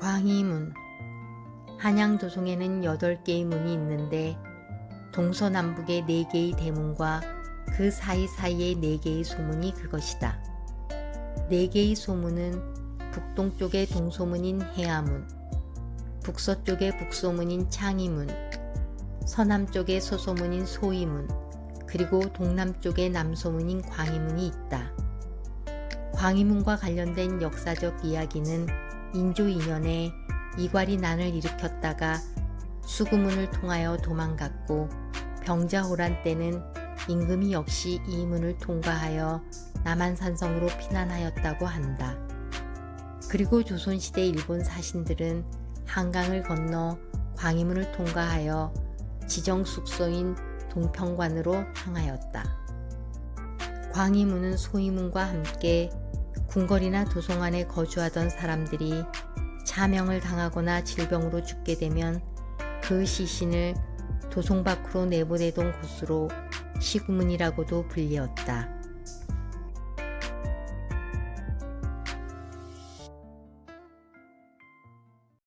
광희문 한양도성에는 8개의 문이 있는데 동서남북의 4개의 대문과 그 사이사이의 4개의 소문이 그것이다. 4개의 소문은 북동쪽의 동소문인 해아문, 북서쪽의 북소문인 창이문, 서남쪽의 서소문인 소이문, 그리고 동남쪽의 남소문인 광희문이 있다. 광희문과 관련된 역사적 이야기는 인조 2년에 이괄이 난을 일으켰다가 수구문을 통하여 도망갔고 병자호란 때는 임금이 역시 이 문을 통과하여 남한산성으로 피난하였다고 한다. 그리고 조선시대 일본 사신들은 한강을 건너 광희문을 통과하여 지정 숙소인 동평관으로 향하였다. 광희문은 소희문과 함께 궁궐이나 도성 안에 거주하던 사람들이 차명을 당하거나 질병으로 죽게 되면 그 시신을 도성 밖으로 내보내던 곳으로 시구문이라고도 불리었다.